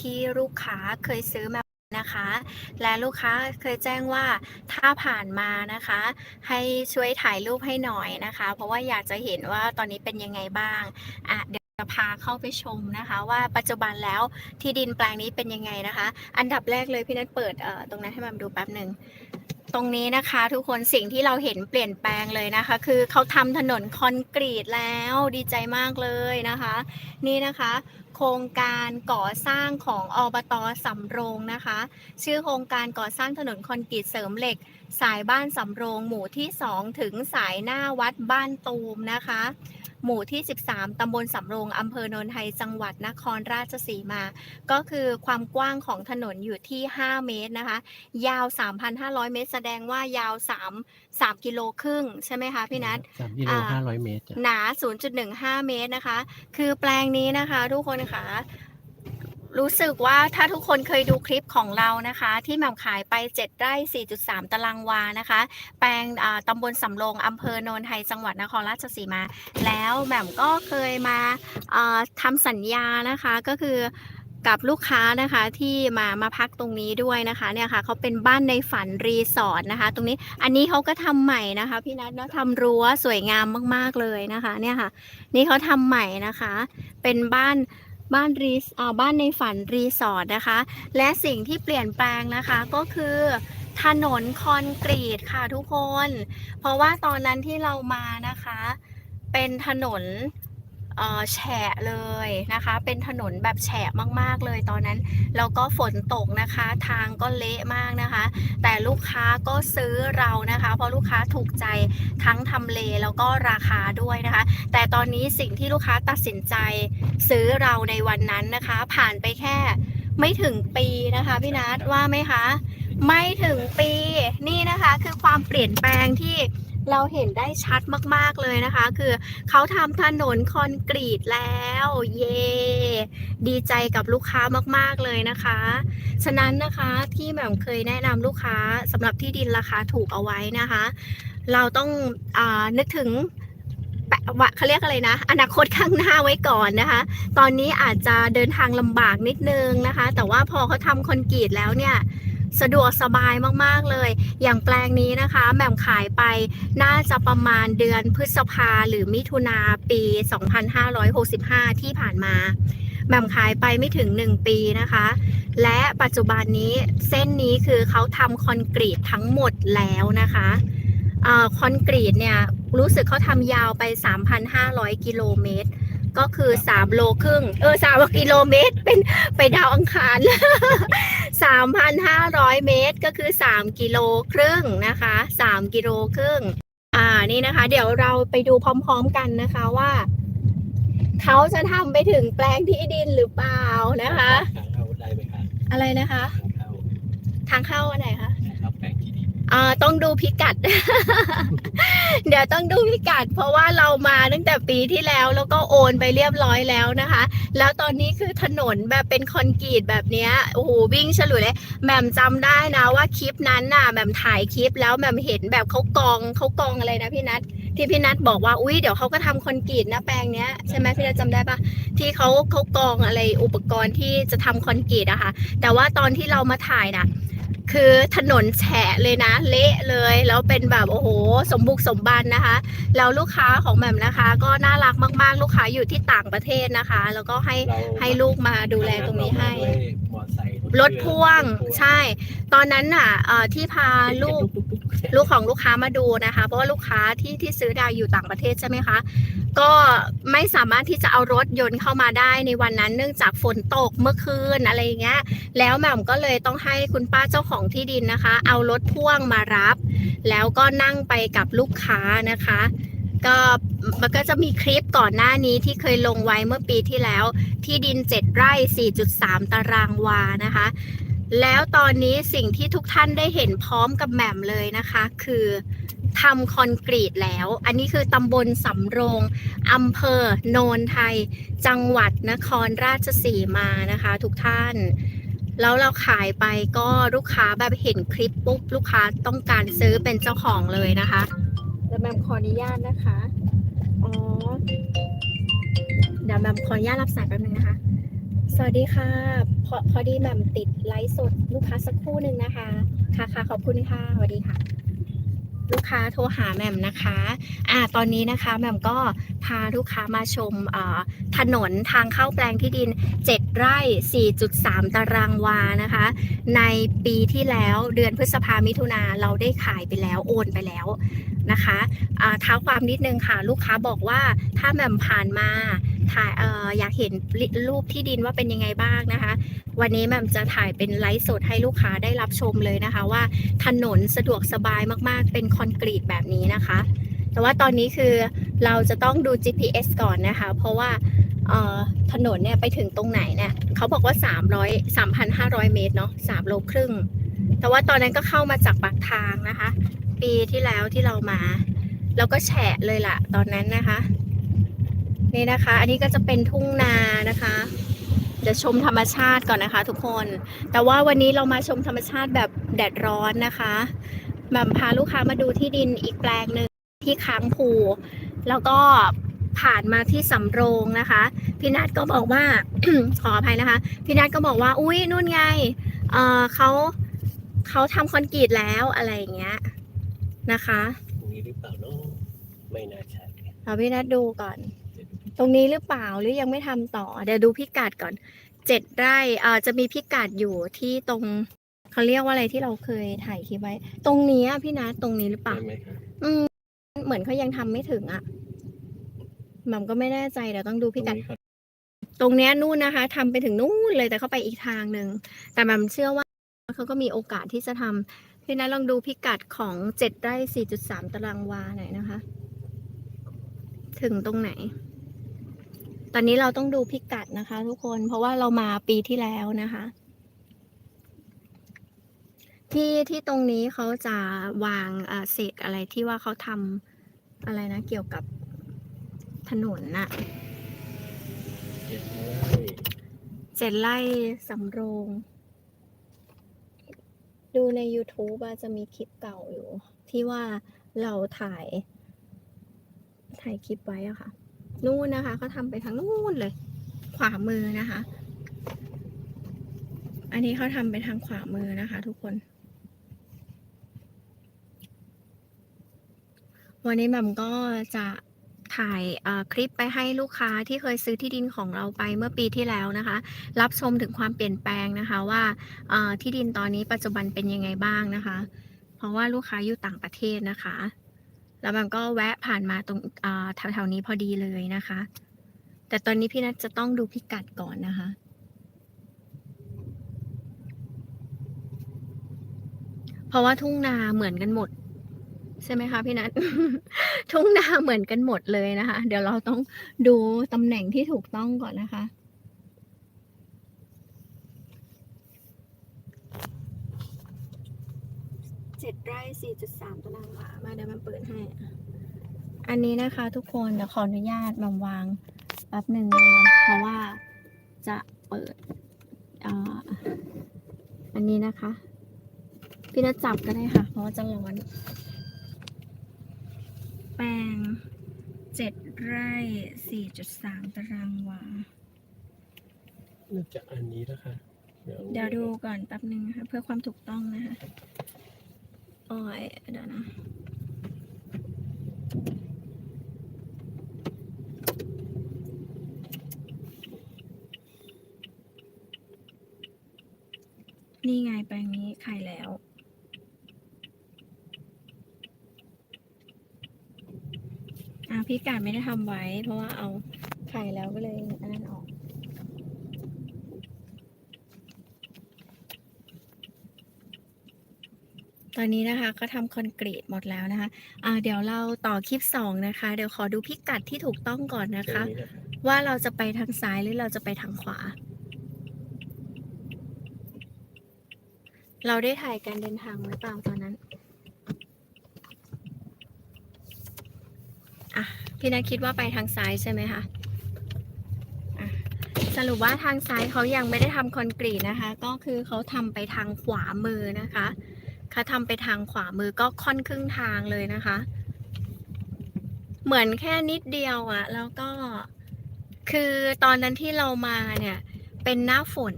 ที่ลูกค้าเคยซื้อมานะคะ และลูกค้าเคยแจ้งว่าถ้าผ่านมานะคะ ให้ช่วยถ่ายรูปให้หน่อยนะคะ เพราะว่าอยากจะเห็นว่าตอนนี้เป็นยังไงบ้างอะเดี๋ยวจะพาเข้าไปชมนะคะว่าปัจจุบันแล้วที่ดินแปลงนี้เป็นยังไงนะคะ อันดับแรกเลยพี่นัทเปิดเอ่อตรงนั้นให้มาดูแป๊บหนึ่งตรงนี้นะคะ ทุกคนสิ่งที่เราเห็นเปลี่ยนแปลงเลยนะคะ คือเขาทำถนนคอนกรีตแล้วดีใจมากเลยนะคะ นี่นะคะ โครงการก่อสร้างของอบตสำโรงนะคะ ชื่อโครงการก่อสร้างถนนคอนกรีตเสริมเหล็ก สายบ้านสำโรง หมู่ที่ 2 ถึงสายหน้าวัดบ้านตูมนะคะ หมู่ที่ 13 ตำบลสำโรงอำเภอโนนไทยจังหวัดนครราชสีมา ก็คือความกว้างของถนนอยู่ที่ 5 เมตรนะคะ ยาว 3,500 เมตร แสดงว่ายาว 3 3กิโลครึ่งใช่ไหมคะพี่นัทสามกิโลอ่าห้าร้อยเมตรจ้ะหนา0.15เมตรนะคะ คือแปลงนี้นะคะทุกคนคะรู้สึกว่าถ้าทุกคนเคยดูคลิปของเรานะคะ ที่แหม่มขายไป 7 ไร่ 4.3 ตารางวานะคะ แปลงอ่าตำบลสำโรงอำเภอโนนไทยจังหวัดนครราชสีมา แล้วแหม่มก็เคยมาอ่าทำสัญญานะคะก็คือ กับลูกค้านะคะที่มามาพักตรงนี้ด้วยนะคะเนี่ยค่ะเขาเป็นบ้านในฝันรีสอร์ทนะคะ ตรงนี้อันนี้เขาก็ทำใหม่นะคะ พี่นัทเนาะทำรั้วสวยงามมาก ๆเลยนะคะ เนี่ยค่ะ นี่เขาทำใหม่นะคะ เป็นบ้านบ้านรีสอ่าบ้านในฝันรีสอร์ทนะคะ และสิ่งที่เปลี่ยนแปลงนะคะก็คือถนนคอนกรีตค่ะทุกคน เพราะว่าตอนนั้นที่เรามานะคะ เป็นถนน แฉะเลยนะคะ เป็นถนนแบบแฉะมากๆเลยตอนนั้น แล้วก็ฝนตกนะคะ ทางก็เละมากนะคะ แต่ลูกค้าก็ซื้อเรานะคะ เพราะลูกค้าถูกใจทั้งทำเลแล้วก็ราคาด้วยนะคะ แต่ตอนนี้สิ่งที่ลูกค้าตัดสินใจซื้อเราในวันนั้นนะคะ ผ่านไปแค่ไม่ถึงปีนะคะพี่นัทว่าไหมคะ ไม่ถึงปีนี่นะคะคือความเปลี่ยนแปลงที่ เราเห็นได้ชัดมากๆเลยนะคะ คือเขาทำถนนคอนกรีตแล้ว เย่ดีใจกับลูกค้ามากๆเลยนะคะ ฉะนั้นนะคะที่แหม่มเคยแนะนำลูกค้าสำหรับที่ดินราคาถูกเอาไว้นะคะ เราต้องอนึกถึงแปะวะเขาเรียกอะไรนะ อนาคตข้างหน้าไว้ก่อนนะคะ ตอนนี้อาจจะเดินทางลำบากนิดนึงนะคะ แต่ว่าพอเขาทำคอนกรีตแล้วเนี่ย สะดวกสบายมากๆเลย อย่างแปลงนี้นะคะแหม่มขายไปน่าจะประมาณเดือนพฤษภาหรือมิถุนาปี 2565 ที่ผ่านมาแหม่มขายไปไม่ถึง 1 ปีนะคะ และปัจจุบันนี้เส้นนี้คือเขาทำคอนกรีตทั้งหมดแล้วนะคะอคอนกรีตเนี่ยรู้สึกเขาทำยาวไป 3,500 กิโลเมตร ก็คือ3โลครึ่ง เออ3กิโลเมตรเป็นไปดาวอังคาร3,500เมตรก็คือ3กิโลครึ่งนะคะ3กิโลครึ่ง อ่านี่นะคะ เดี๋ยวเราไปดูพร้อมๆกันนะคะว่า เขาจะทำไปถึงแปลงที่ดินหรือเปล่านะคะทางเข้าได้ไหมคะอะไรนะคะ ทางเข้าทางเข้าอันไหนคะ อ่าต้องดูพิกัด เดี๋ยวต้องดูพิกัด เพราะว่าเรามาตั้งแต่ปีที่แล้วแล้วก็โอนไปเรียบร้อยแล้วนะคะ แล้วตอนนี้คือถนนแบบเป็นคอนกรีตแบบเนี้ยโอ้โหวิ่งฉลุยเลยแหม่มจำได้นะว่าคลิปนั้นน่ะแหม่มถ่ายคลิปแล้วแหม่มเห็นแบบเขากองเขากองอะไรนะพี่นัทที่พี่นัทบอกว่าอุ้ยเดี๋ยวเขาก็ทำคอนกรีตนะแปลงเนี้ยใช่ไหมพี่นัทจำได้ปะที่เขาเขากองอะไรอุปกรณ์ที่จะทำคอนกรีตอะค่ะ แต่ว่าตอนที่เรามาถ่ายน่ะ คือถนนแฉะเลยนะ เละเลยแล้วเป็นแบบโอ้โห สมบุกสมบันนะคะแล้วลูกค้าของแหม่มนะคะ ก็น่ารักมากๆ ลูกค้าอยู่ที่ต่างประเทศนะคะ แล้วก็ให้เราให้ลูกมาดูแลตรงนี้ให้เรามาด้วยมอเตอร์ไซค์ รถพ่วงใช่ ตอนนั้นน่ะเอ่อที่พาลูกลูกของลูกค้ามาดูนะคะ เพราะว่าลูกค้าที่ที่ซื้อดาวอยู่ต่างประเทศใช่ไหมคะ ก็ไม่สามารถที่จะเอารถยนต์เข้ามาได้ในวันนั้น เนื่องจากฝนตกเมื่อคืนอะไรอย่างเงี้ย แล้วแหม่มก็เลยต้องให้คุณป้าเจ้าของที่ดินนะคะ เอารถพ่วงมารับ แล้วก็นั่งไปกับลูกค้านะคะ ก็ มันก็จะมีคลิปก่อนหน้านี้ที่เคยลงไว้เมื่อปีที่แล้ว ที่ดิน 7 ไร่ 4.3 ตารางวานะคะ แล้วตอนนี้สิ่งที่ทุกท่านได้เห็นพร้อมกับแหม่มเลยนะคะ คือทำคอนกรีตแล้ว อันนี้คือตำบลสำโรงอำเภอโนนไทย จังหวัดนครราชสีมานะคะ ทุกท่าน แล้วเราขายไปก็ลูกค้าแบบเห็นคลิปปุ๊บ ลูกค้าต้องการซื้อเป็นเจ้าของเลยนะคะเดี๋ยวแหม่มขออนุญาตนะคะ อ๋อ เดี๋ยวแหม่มขออนุญาตรับสายแป๊บนึงนะคะ สวัสดีค่ะ พอพอดีแหม่มติดไลฟ์สดลูกค้าสักครู่หนึ่งนะคะ ค่ะค่ะขอบคุณค่ะสวัสดีค่ะ ลูกค้าโทรหาแหม่มนะคะอ่าตอนนี้นะคะแหม่มก็พาลูกค้ามาชมถนนทางเข้าแปลงที่ดิน 7 ไร่ 4.3 ตารางวานะคะ ในปีที่แล้วเดือนพฤษภามิถุนาเราได้ขายไปแล้วโอนไปแล้วนะคะเท้าความนิดนึงค่ะ ลูกค้าบอกว่าถ้าแหม่มผ่านมา ถ่ายเอออยากเห็นรูปที่ดินว่าเป็นยังไงบ้างนะคะ วันนี้แม่จะถ่ายเป็นไลฟ์สดให้ลูกค้าได้รับชมเลยนะคะ ว่าถนนสะดวกสบายมากๆ เป็นคอนกรีตแบบนี้นะคะ แต่ว่าตอนนี้คือเราจะต้องดู GPS ก่อนนะคะ เพราะว่าถนนเนี่ยไปถึงตรงไหนเนี่ยเขาบอกว่า 300 3,500 เมตรเนาะ3โลครึ่ง แต่ว่าตอนนั้นก็เข้ามาจากปากทางนะคะ ปีที่แล้วที่เรามา แล้วก็แฉะเลยล่ะตอนนั้นนะคะ นี่นะคะ อันนี้ก็จะเป็นทุ่งนานะคะเดี๋ยวชมธรรมชาติก่อนนะคะ ทุกคน แต่ว่าวันนี้เรามาชมธรรมชาติแบบแดดร้อนนะคะแบบพาลูกค้ามาดูที่ดินอีกแปลงหนึ่งที่ค้างภู แล้วก็ผ่านมาที่สำโรงนะคะ พี่นัทก็บอกว่า ขออภัยนะคะ พี่นัทก็บอกว่า อุ้ยนู่นไง เออเขาเขาทำคอนกรีตแล้วอะไรอย่างเงี้ยนะคะตรงนี้หรือเปล่าเนาะไม่น่าใช่เอาพี่นัทดูก่อน ตรงนี้หรือเปล่าหรือยังไม่ทำต่อ เดี๋ยวดูพิกัดก่อนเจ็ดไร่เอ่อจะมีพิกัดอยู่ที่ตรงเขาเรียกว่าอะไรที่เราเคยถ่ายคลิปไว้ ตรงนี้อะพี่นัทตรงนี้หรือเปล่าใช่ไหมครับอืมเหมือนเขายังทำไม่ถึงอะหม่ำก็ไม่แน่ใจเดี๋ยวต้องดูพิกัดตรงนี้ครับตรงเนี้ยนู่นนะคะทำไปถึงนู่นเลยแต่เขาไปอีกทางหนึ่งแต่แหม่มเชื่อว่าเขาก็มีโอกาสที่จะทำพี่นัทลองดูพิกัดของเจ็ดไร่สี่จุดสามตารางวาหน่อยนะคะ ถึงตรงไหน ตอนนี้เราต้องดูพิกัดนะคะ ทุกคน เพราะว่าเรามาปีที่แล้วนะคะ ที่ที่ตรงนี้เขาจะวางเอ่อเศษอะไรที่ว่าเขาทำอะไรนะ เกี่ยวกับถนนน่ะเจ็ดไร่สำโรง ดูใน YouTube จะมีคลิปเก่าอยู่ ที่ว่าเราถ่าย ถ่ายคลิปไว้อะค่ะ นู่นนะคะเขาทำไปทางนู่นเลย ขวามือนะคะ อันนี้เขาทำไปทางขวามือนะคะ ทุกคน วันนี้แม่มก็จะถ่ายคลิปไปให้ลูกค้าที่เคยซื้อที่ดินของเราไปเมื่อปีที่แล้วนะคะ รับชมถึงความเปลี่ยนแปลงนะคะว่าที่ดินตอนนี้ปัจจุบันเป็นยังไงบ้างนะคะ เพราะว่าลูกค้าอยู่ต่างประเทศนะคะ แล้วแหม่มก็แวะผ่านมาตรงแถวๆนี้พอดีเลยนะคะ แต่ตอนนี้พี่นัทจะต้องดูพิกัดก่อนนะคะเพราะว่าทุ่งนาเหมือนกันหมด ใช่ไหมคะพี่นัททุ่งนาเหมือนกันหมดเลยนะคะ เดี๋ยวเราต้องดูตำแหน่งที่ถูกต้องก่อนนะคะ เจ็ดไร่สี่จุดสามตารางวามาเดี๋ยวมันเปิดให้ อันนี้นะคะทุกคนเดี๋ยวขออนุญาตมาวางแป๊บหนึ่งนะคะเพราะว่าจะเปิดอ่าอันนี้นะคะ พี่นัทจับก็ได้ค่ะ เพราะว่าจะร้อน แปลงเจ็ดไร่สี่จุดสามตารางวา น่าจะอันนี้นะคะ เดี๋ยวเดี๋ยวดูก่อนแป๊บหนึ่งนะคะ เพื่อความถูกต้องนะคะ อ้ยเดี๋ยวนะนี่ไงแปลงนี้ขายแล้ว อ่าพี่การไม่ได้ทำไว้ เพราะว่าเอาไขายแล้วก็เลยอันนั้นออก ตอนนี้นะคะก็ทำคอนกรีตหมดแล้วนะคะอ่าเดี๋ยวเราต่อคลิปสองนะคะ เดี๋ยวขอดูพิกัดที่ถูกต้องก่อนนะตรงคะนี้นะคะ ว่าเราจะไปทางซ้ายหรือเราจะไปทางขวา เราได้ถ่ายการเดินทางไว้เปล่าตอนนั้นอะพี่นาคิดว่าไปทางซ้ายใช่ไหมคะอะสรุปว่าทางซ้ายเขายังไม่ได้ทำคอนกรีตนะคะ ก็คือเขาทำไปทางขวามือนะคะ เขาทำไปทางขวามือก็ค่อนครึ่งทางเลยนะคะ เหมือนแค่นิดเดียวอะ่ะแล้วก็คือตอนนั้นที่เรามาเนี่ยเป็นหน้าฝน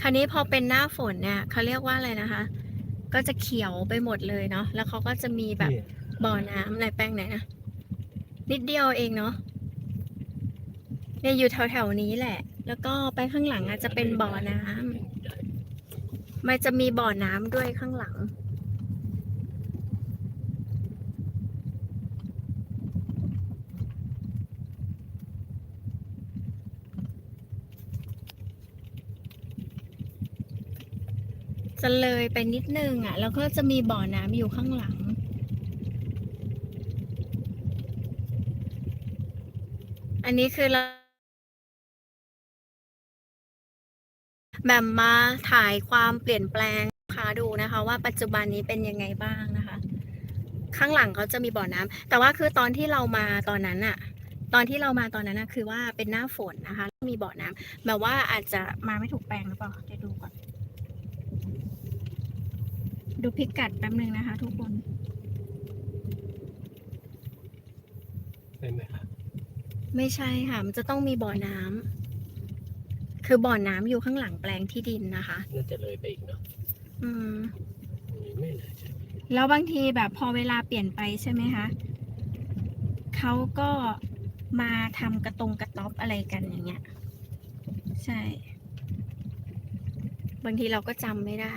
คราวนี้พอเป็นหน้าฝนเนี่ยเขาเรียกว่าอะไรนะคะ ก็จะเขียวไปหมดเลยเนาะแล้วเขาก็จะมีแบบเนี่ยบ่อน้ำในแป้งไหนนะนิดเดียวเองเนาะเนี่ยอยู่แถวๆนี้แหละ แล้วก็ไปข้างหลังอาจจะเป็นบ่อน้ำ มันจะมีบ่อน้ำด้วยข้างหลัง จะเลยไปนิดนึงอะ แล้วก็จะมีบ่อน้ำอยู่ข้างหลังอันนี้คือเรา แบบมาถ่ายความเปลี่ยนแปลงให้ลูกค้าดูนะคะ ว่าปัจจุบันนี้เป็นยังไงบ้างนะคะ ข้างหลังเขาจะมีบ่อน้ำแต่ว่าคือตอนที่เรามาตอนนั้นอะตอนที่เรามาตอนนั้นอะคือว่าเป็นหน้าฝนนะคะ มีบ่อน้ำแบบว่าอาจจะมาไม่ถูกแปลงหรือเปล่าเดี๋ยวดูก่อน ดูพิกัดแป๊บนึงนะคะ ทุกคนใช่ไหมคะไม่ใช่ค่ะ มันจะต้องมีบ่อน้ำ คือบ่อน้ำอยู่ข้างหลังแปลงที่ดินนะคะ น่าจะเลยไปอีกเนาะอืมอันนี้ไม่น่าใช่แล้วบางทีแบบพอเวลาเปลี่ยนไปใช่ไหมคะเขาก็มาทำกระตรงกระต๊อบอะไรกันอย่างเงี้ย ใช่ บางทีเราก็จำไม่ได้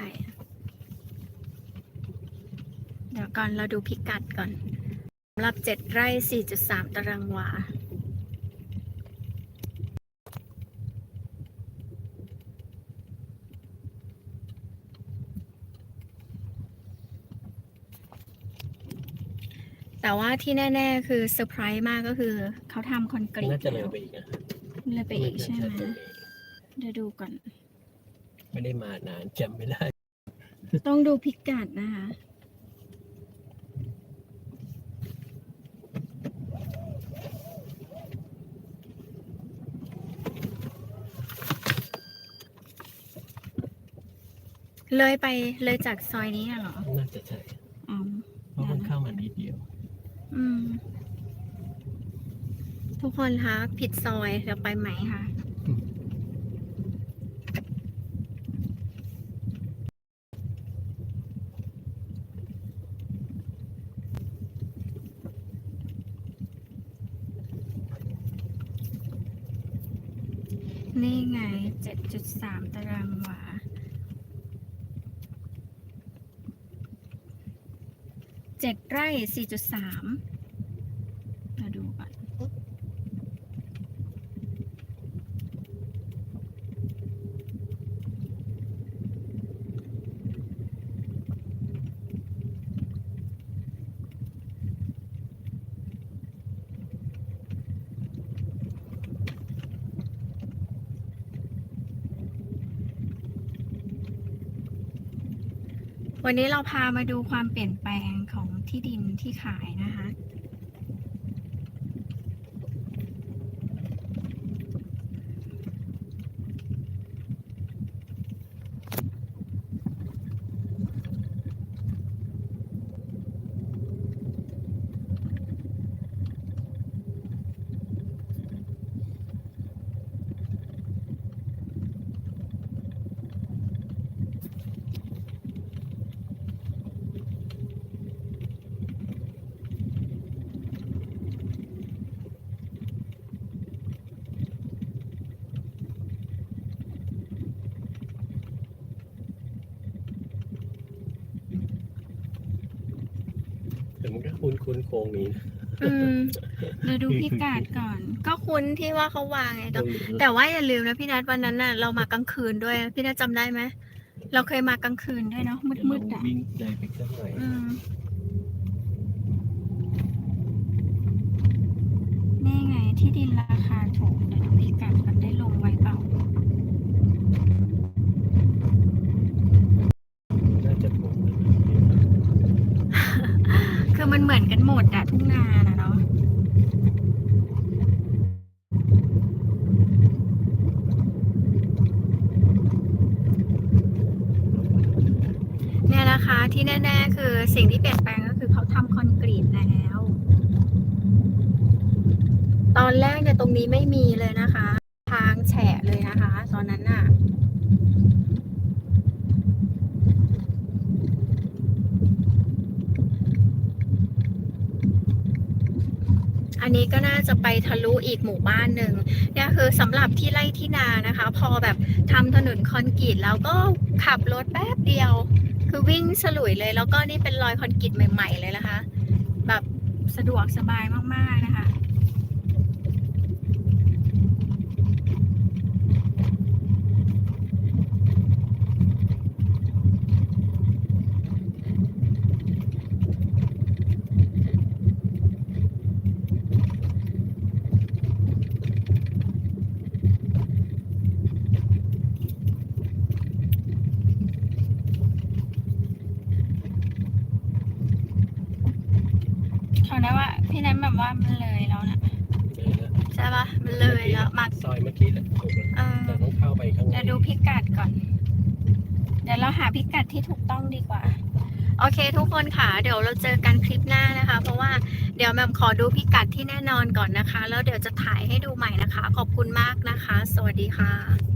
เดี๋ยวก่อนเราดูพิกัดก่อนสำหรับเจ็ดไร่ 4.3 ตารางวา แต่ว่าที่แน่ ๆ คือเซอร์ไพรส์มากก็คือเขาทำคอนกรีตน่าจะเลยแล้วไปอีกนะเลยไปอีกใช่ไหมน่าจะเลยเดี๋ยวดูก่อน ไม่ได้มานานจำไม่ได้ ต้องดูพิกัดนะคะ เลยไปเลยจากซอยนี้อะเหรอ น่าจะใช่ คนคะผิดซอยเราไปไหมคะนี่ไง 7.3 ตารางวา เจ็ดไร่ 4.3 วันนี้เราพามาดูความเปลี่ยนแปลงของที่ดินที่ขายนะคะ คุ้นคุ้นๆโครงนี้นะอืมเดี๋ยวดูพิกัดก่อน ก็คุ้นที่ว่าเขาวางไงตรแต่งนี้แต่ว่าอย่าลืมนะพี่นัทวันนั้นน่ะเรามากลางคืนด้วยพี่นัทจำได้ไหมเราเคยมากลางคืนด้วยเนาะมืดๆเดี๋ยวอะเราวิ่งเลยไปสักหน่อยอืมนี่ไงที่ดินราคาถูกเดี๋ยวดูพิกัดมันได้ลงไว้เปล่า น่าจะถูกนะ คือมัน เหมือนกันหมดอะทุ่งนานะเนาะเนี่ยนะคะที่แน่ๆคือสิ่งที่เปลี่ยนแปลงก็คือเขาทำคอนกรีตแล้ว ตอนแรกเนี่ยตรงนี้ไม่มีเลยนะคะ ทางแฉะเลยนะคะ ตอนนั้นน่ะ อั นี้ก็น่าจะไปทะลุอีกหมู่บ้านหนึ่งเนี่ยคือสำหรับที่ไร่ที่นานะคะ พอแบบทำถนนคอนกรีตแล้วก็ขับรถแป๊บเดียว คือวิ่งสลุยเลย แล้วก็นี่เป็นรอยคอนกรีตใหม่ ๆ เลยนะคะ แบบสะดวกสบายมากๆนะคะ เขาได้ว่าพี่นัทแบบว่ามันเลยแล้วนะเลยนะใช่ปะมันเลยแล้วมาซอยเมื่อกี้แหละถูกแล้วเออแต่ต้องเข้าไปข้างในเดี๋ยวดูพิกัดก่อน เดี๋ยวเราหาพิกัดที่ถูกต้องดีกว่า โอเค ทุกคนค่ะ เดี๋ยวเราเจอกันคลิปหน้านะคะ เพราะว่าเดี๋ยวแมมขอดูพิกัดที่แน่นอนก่อนนะคะ แล้วเดี๋ยวจะถ่ายให้ดูใหม่นะคะ ขอบคุณมากนะคะ สวัสดีค่ะ